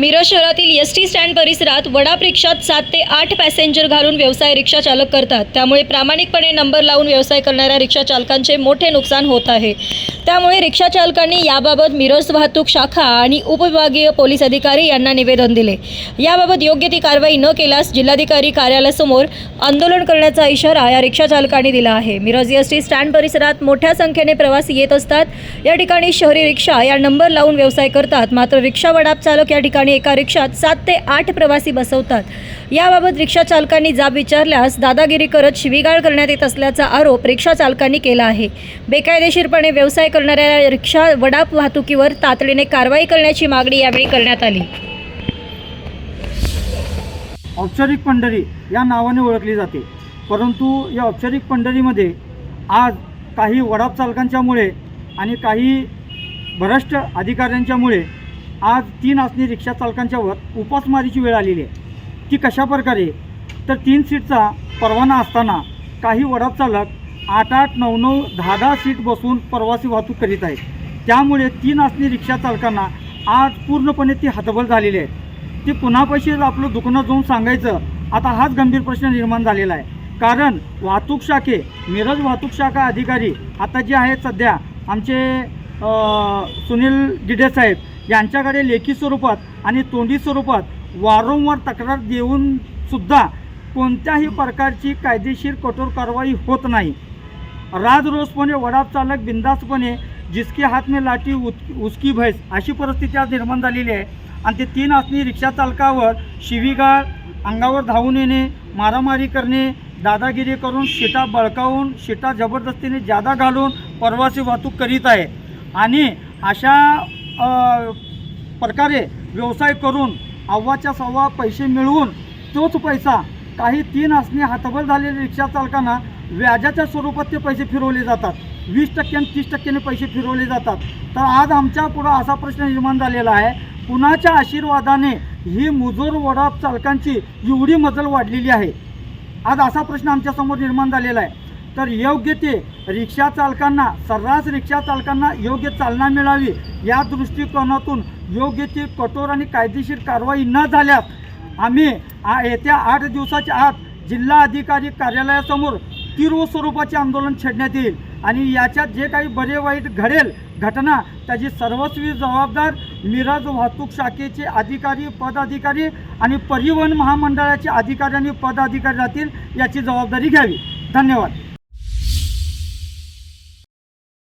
मिरज शहरातील S T stand परिसरात वडाप रिक्षात सात ते आठ पॅसेंजर घालून व्यवसाय रिक्षा चालक करतात. त्यामुळे प्रामाणिकपणे नंबर लावून व्यवसाय करणाऱ्या रिक्षा चालकांचे मोठे नुकसान होत आहे. त्यामुळे रिक्षा चालकांनी याबाबत मिरज वाहतूक शाखा आणि उपविभागीय पोलीस अधिकारी यांना निवेदन दिले. याबाबत योग्य ती कारवाई न केल्यास जिल्हाधिकारी कार्यालयासमोर आंदोलन करण्याचा इशारा या रिक्षा चालकांनी दिला आहे. मिरज एस टी स्टँड परिसरात मोठ्या संख्येने प्रवासी येत असतात. या ठिकाणी शहरी रिक्षा या नंबर लावून व्यवसाय करतात. मात्र रिक्षा वडाप चालक या ठिकाणी एका रिक्षात सात ते आठ प्रवासी बसवतात. याबाबत रिक्षा चालकांनी जाब विचारल्यास दादागिरी करत शिवीगाळ करण्यात येत असल्याचा आरोप रिक्षा चालकांनी केला आहे. बेकायदेशीरपणे व्यवसाय करणाऱ्या रिक्षा वडाप वाहतुकीवर तातडीने कारवाई करण्याची मागणी यावेळी करण्यात आली. औपचारिक पंढरी या नावाने ओळखली जाते. परंतु या औपचारिक पंढरीमध्ये आज काही वडाप चालकांच्यामुळे आणि काही भ्रष्ट अधिकाऱ्यांच्यामुळे आज तीन असणी रिक्षा चालकांच्यावर उपासमारीची वेळ आलेली आहे. ती कशा प्रकारे तर तीन सीटचा परवाना असताना काही वडाप चालक आठ आठ नऊ नऊ दहा दहा सीट बसून प्रवासी वाहतूक करीत आहेत. त्यामुळे तीन असणी रिक्षा चालकांना आज पूर्णपणे ती हतबल झालेली आहे. ती पुन्हा पैसे आपलं दुकानात जाऊन सांगायचं आता हाच गंभीर प्रश्न निर्माण झालेला आहे. कारण वाहतूक शाखे मिरज वाहतूक शाखा अधिकारी आता जे आहेत सध्या आमचे सुनील गिडे साहेब यांच्याकडे लेखी स्वरूपात आणि तोंडी स्वरूपात वारंवार तक्रार देऊन सुद्धा कोणत्याही प्रकारची कायदेशीर कठोर कारवाई होत नाही. राजरोसपणे वडाप चालक बिंदासपणे जिसके हात में लाठी उत उसकी भैस अशी परिस्थिती आज निर्माण झालेली आहे. आणि ते तीन असणी रिक्षा चालकावर शिवीगाळ अंगावर धावून येणे मारामारी करणे दादागिरी करून शिटा बळकावून शिटा जबरदस्तीने जादा घालून प्रवासी वाहतूक करीत आहे. आणि अशा प्रकारे व्यवसाय करून अव्वाच्या सव्वा पैसे मिळवून तोच पैसा काही तीन असणे हातबल झालेल्या रिक्षा चालकांना व्याजाच्या स्वरूपात ते पैसे फिरवले जातात. वीस टक्क्याने तीस टक्क्याने पैसे फिरवले जातात. तर आज आमच्या पुढं असा प्रश्न निर्माण झालेला आहे. कुणाच्या आशीर्वादाने ही मुजोर वडाप चालकांची एवढी मजल वाढलेली आहे? आज असा प्रश्न आमच्यासमोर निर्माण झालेला आहे. तर योग्य ते रिक्षा चालकांना सर्रास रिक्षा चालकांना योग्य चालना मिळावी या दृष्टिकोनातून योग्य ती कठोर आणि कायदेशीर कारवाई न झाल्यास आम्ही आ- येत्या आठ दिवसाच्या आत जिल्हा अधिकारी कार्यालयासमोर तीव्र स्वरूपाचे आंदोलन छेडण्यात येईल. आणि याच्यात जे काही बरे वाईट घडेल घटना त्याची सर्वस्वी जबाबदार मिरज वाहतूक शाखेचे अधिकारी पदाधिकारी आणि परिवहन महामंडळाचे अधिकारी आणि पदाधिकारी राहतील याची जबाबदारी घ्यावी. धन्यवाद.